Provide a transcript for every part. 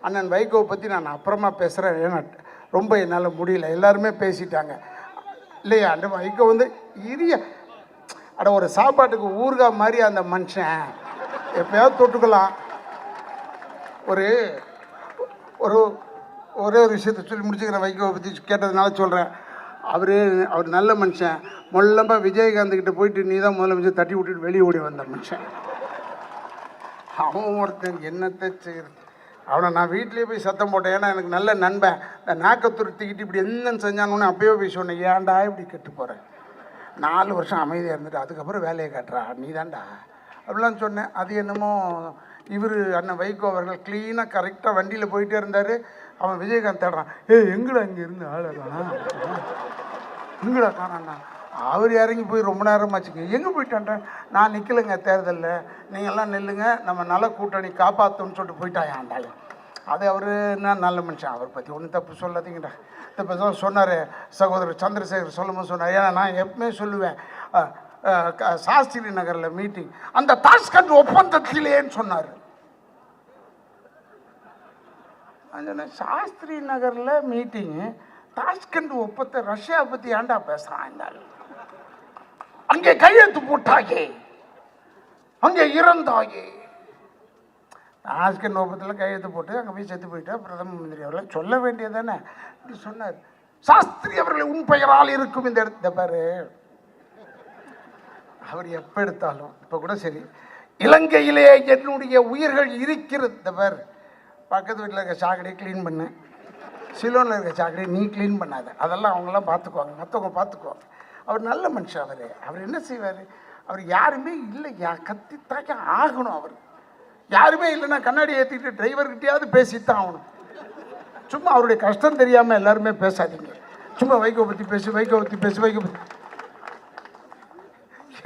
அண்ணன் வைகோவை பற்றி நான் அப்புறமா பேசுகிறேன் ஏன்னா ரொம்ப என்னால் முடியல. எல்லாருமே பேசிட்டாங்க. இல்லையா? அந்த வைகோ வந்து இரிய அட ஒரு சாப்பாட்டுக்கு ஊறுகா மாதிரி அந்த மனுஷன். எப்பயாவது தொட்டுக்கலாம். ஒரு ஒரு ஒரே ஒரு விஷயத்தை சொல்லி முடிச்சுக்கிறேன் வைகோவை பற்றி கேட்டதுனால சொல்கிறேன் அவர் அவர் நல்ல மனுஷன். மொல்லமா விஜயகாந்த் கிட்ட போயிட்டு நீ தான் முதலமைச்சர் தட்டி விட்டுட்டு வெளியே ஓடி வந்த மனுஷன். அவன் ஒருத்தன் என்னத்தை செய்கிறது அவனை நான் வீட்லேயே போய் சத்தம் போட்டேன். ஏன்னா எனக்கு நல்ல நண்பன். இந்த நாக்கை துருத்திக்கிட்டு இப்படி என்னன்னு செஞ்சானு அப்பயே போய் சொன்னேன் ஏன்டா இப்படி கெட்டு போகிறேன் நாலு வருஷம் அமைதியாக இருந்துட்டு அதுக்கப்புறம் வேலையை காட்டுறா நீ தான்டா அப்படிலாம் சொன்னேன். அது என்னமோ இவர் அண்ணன் வைகோ அவர்கள் க்ளீனாக கரெக்டாக வண்டியில் போயிட்டே இருந்தார். அவன் விஜயகாந்த் தேடுறான் ஏ எங்கடா இங்கே இருந்து ஆளை காணோம்? எங்கடா காணாண்ணா அவர் இறங்கி போய் ரொம்ப நேரம் ஆச்சுங்க. எங்கே போயிட்டான்ட நான் நிற்கலைங்க தேர்தலில். நீங்கள்லாம் நில்லுங்க. நம்ம நல்ல கூட்டணி காப்பாற்றோன்னு சொல்லிட்டு போயிட்டான் ஆண்டாள் அது அவர் என்ன நல்ல மனுஷன்? அவரை பற்றி ஒன்றும் தப்பு சொல்லாதீங்கடா. இப்போ தான் சொன்னார் சகோதரர் சந்திரசேகர் சொல்லும்போது சொன்னார். ஏன்னா நான் எப்பவுமே சொல்லுவேன் சாஸ்திரி நகரில் மீட்டிங் அந்த தாஷ்கண்ட் ஒப்பந்தத்திலேன்னு சொன்னார். சாஸ்திரி நகரில் மீட்டிங்கு தாஷ்கண்ட் ஒப்பத்தை ரஷ்யா பற்றி ஏன்டா பேசுகிறான் இந்த அங்கே கையெழுத்து போட்டாயே. அங்கே இறந்தாயே. ஆஸ்கர் ஒப்பந்தத்தில் கையெழுத்து போட்டு அங்கே போய் செத்து போயிட்டா பிரதம மந்திரி அவர்கள் சொல்ல வேண்டியதானே இப்படி சொன்னார். சாஸ்திரி அவர்கள் உன் பெயரால் இருக்கும் இந்த இடத்த பாரு. அவர் எப்போ எடுத்தாலும் இப்போ கூட சரி. இலங்கையிலே என்னுடைய உயிர்கள் இருக்கிறது இந்த பாரு. பக்கத்து வீட்டில் இருக்க சாக்கடையை க்ளீன் பண்ணு. சிலோனில் இருக்க சாக்கடையை நீ க்ளீன் பண்ணாத. அதெல்லாம் அவங்களாம் பார்த்துக்குவாங்க. மற்றவங்க பார்த்துக்குவாங்க. அவர் நல்ல மனுஷன் அவர். அவர் என்ன செய்வார்? அவர் யாருமே இல்லை. யா கத்தித்தாக்க ஆகணும் அவர். யாருமே இல்லைன்னா கண்ணாடி ஏற்றிட்டு டிரைவர்கிட்டயாவது பேசித்தான் ஆகணும். சும்மா அவருடைய கஷ்டம் தெரியாமல் எல்லாருமே பேசாதீங்க. சும்மா வைகோ பற்றி பேசு வைகோ பற்றி பேசு வைகோ பற்றி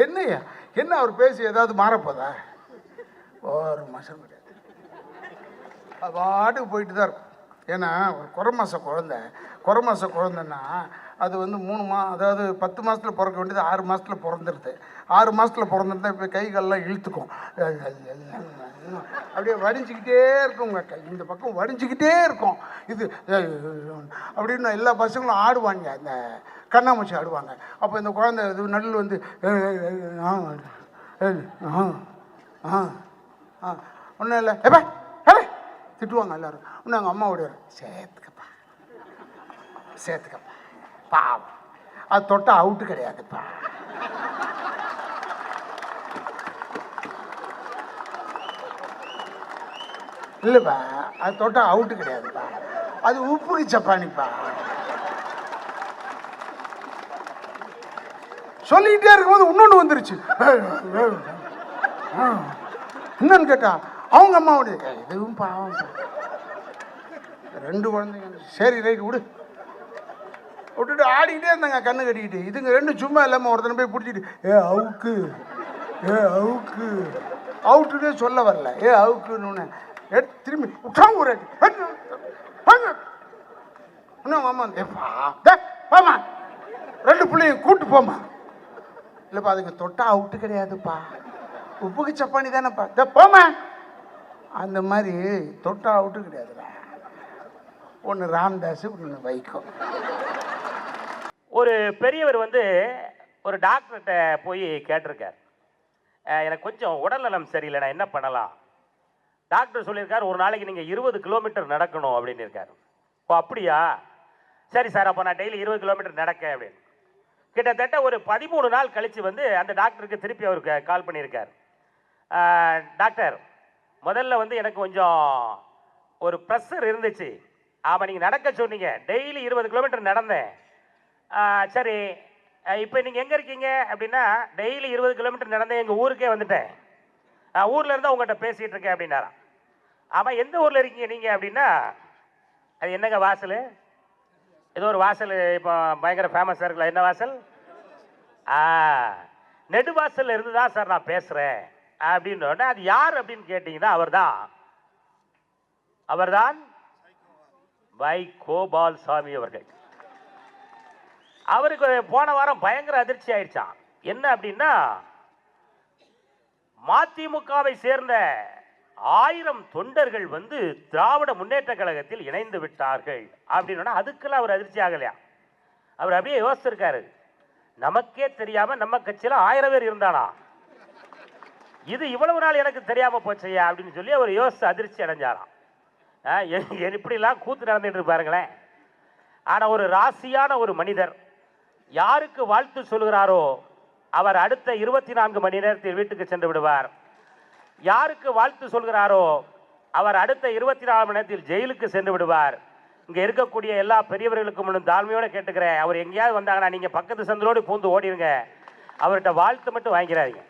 என்னய்யா என்ன அவர் பேசி ஏதாவது மாறப்போதா? ஒரு மாதம் கிடையாது பாட்டுக்கு போயிட்டு தான் இருக்கும். ஏன்னா ஒரு குறை மாத குழந்த. குறை மாத குழந்தைன்னா அது வந்து மூணு மா அதாவது பத்து மாதத்தில் பிறக்க வேண்டியது ஆறு மாதத்தில் பிறந்துருது. ஆறு மாதத்தில் பிறந்துருந்தா இப்போ கைகள்லாம் இழுத்துக்கும். அப்படியே வடிஞ்சிக்கிட்டே இருக்குங்க கை. இந்த பக்கம் வடிஞ்சிக்கிட்டே இருக்கும். இது அப்படின்னு எல்லா பசங்களும் ஆடுவாங்க. அந்த கண்ணாமூச்சி ஆடுவாங்க. அப்போ இந்த குழந்தை இது நடுவில் வந்து ஆ ஆ ஆ ஆ ஒன்றும் இல்லை. ஏப்பா திட்டுவாங்க எல்லோரும். இன்னும் எங்கள் அம்மா ஓடிவார் சேர்த்துக்கப்பா சேர்த்துக்கப்பா பாவம். அது தொட்டால் அவுட்டு கிடையாதுப்பா இல்லைப்பா அது தொட்டால் அவுட்டு கிடையாதுப்பா அது உப்புக்கு சப்பானிப்பா சொல்லிக்கிட்டே இருக்கும்போது இன்னொன்று வந்துருச்சு. என்னன்னு கேட்டா அவங்க அம்மாவுடைய இதுவும் பாவம். ரெண்டு குழந்தைங்க. சரி ரைட் விடு. விட்டுட்டு ஆடிக்கிட்டே இருந்தாங்க கண்ணு கட்டிக்கிட்டு. இதுங்க ரெண்டும் சும்மா இல்லாமல் ஒருத்தனை போய் பிடிச்சிட்டு ஏ அவுக்கு ஏ அவுக்கு. அவுட்டுனே சொல்ல வரல. ஏ அவுக்குன்னு. எடுத்து திரும்பி விட்டாங்க ஒரு இன்னும் மாமா வந்து, ரெண்டு பிள்ளையும் கூட்டு போமா இல்லைப்பா அதுங்க தொட்டா அவுட்டு கிடையாதுப்பா. உப்புக்கு சப்பானி தானேப்பா. இந்த போமா அந்த மாதிரி தொட்டா அவுட்டு கிடையாதுடா. ஒன்று ராம்தாஸ் ஒன்று வைக்கோ ஒரு பெரியவர் வந்து ஒரு டாக்டர்கிட்ட போய் கேட்டிருக்கார். எனக்கு கொஞ்சம் உடல்நலம் சரியில்லை நான் என்ன பண்ணலாம்? டாக்டர் சொல்லியிருக்கார் ஒரு நாளைக்கு நீங்கள் இருபது கிலோமீட்டர் நடக்கணும் அப்படின்னு இருக்கார். ஓ அப்படியா? சரி சார் அப்போ நான் டெய்லி இருபது கிலோமீட்டர் நடக்கேன் அப்படின்னு. கிட்டத்தட்ட ஒரு பதிமூணு நாள் கழித்து வந்து அந்த டாக்டருக்கு திருப்பி அவருக்கு கால் பண்ணியிருக்கார். டாக்டர் முதல்ல வந்து எனக்கு கொஞ்சம் ஒரு ப்ரெஷர் இருந்துச்சு. ஆமாம் நீங்கள் நடக்க சொன்னீங்க. டெய்லி இருபது கிலோமீட்டர் நடந்தேன். சரி. இப்போ நீங்கள் எங்கே இருக்கீங்க? அப்படின்னா டெய்லி இருபது கிலோமீட்டர் நடந்தேன் எங்கள் ஊருக்கே வந்துட்டேன். ஆ, ஊர்ல உங்கள்கிட்ட பேசிகிட்டு இருக்கேன் அப்படின்னாராம். ஆமாம் எந்த ஊரில் இருக்கீங்க நீங்கள் அப்படின்னா அது என்னங்க வாசல்? ஏதோ ஒரு வாசல் இப்போ பயங்கர ஃபேமஸாக இருக்குல்ல என்ன வாசல்? ஆ நெடுவாசல்ல இருந்து தான் சார் நான் பேசுகிறேன் அப்படின்னு அது யார் அப்படின்னு கேட்டிங்கன்னா அவர்தான். அவர்தான் வை கோபால் சாமி அவர்கள். அவருக்கு போன வாரம் பயங்கர அதிர்ச்சி ஆயிடுச்சான் என்ன அப்படின்னா மதிமுகவை சேர்ந்த ஆயிரம் தொண்டர்கள் வந்து திராவிட முன்னேற்ற கழகத்தில் இணைந்து விட்டார்கள் அப்படின்னா அதுக்கெல்லாம் அவர் அதிர்ச்சி ஆகலையா? அவர் அப்படியே யோசிச்சிருக்காரு. நமக்கே தெரியாம நம்ம கட்சியில ஆயிரம் பேர் இருந்தானா? இது இவ்வளவு நாள் எனக்கு தெரியாம போச்சையா அப்படின்னு சொல்லி அவர் யோசிச்சு அதிர்ச்சி அடைஞ்சாராம். ஆ, இப்படிலாம் கூத்து நடந்துட்டு பாருங்களேன் ஆனா ஒரு ராசியான ஒரு மனிதர் யாருக்கு வாழ்த்து சொல்கிறாரோ அவர் அடுத்த இருபத்தி நான்கு மணி நேரத்தில் வீட்டுக்கு சென்று விடுவார். யாருக்கு வாழ்த்து சொல்கிறாரோ அவர் அடுத்த இருபத்தி நாலு மணி நேரத்தில் ஜெயிலுக்கு சென்று விடுவார். இங்கே இருக்கக்கூடிய எல்லா பெரியவர்களுக்கும் முன்னும் தாழ்மையோடு கேட்டுக்கிறேன். அவர் எங்கேயாவது வந்தாங்கன்னா நீங்கள் பக்கத்து சந்தரோடு பூந்து ஓடிடுங்க அவர்கிட்ட வாழ்த்து மட்டும் வாங்கிறாதீங்க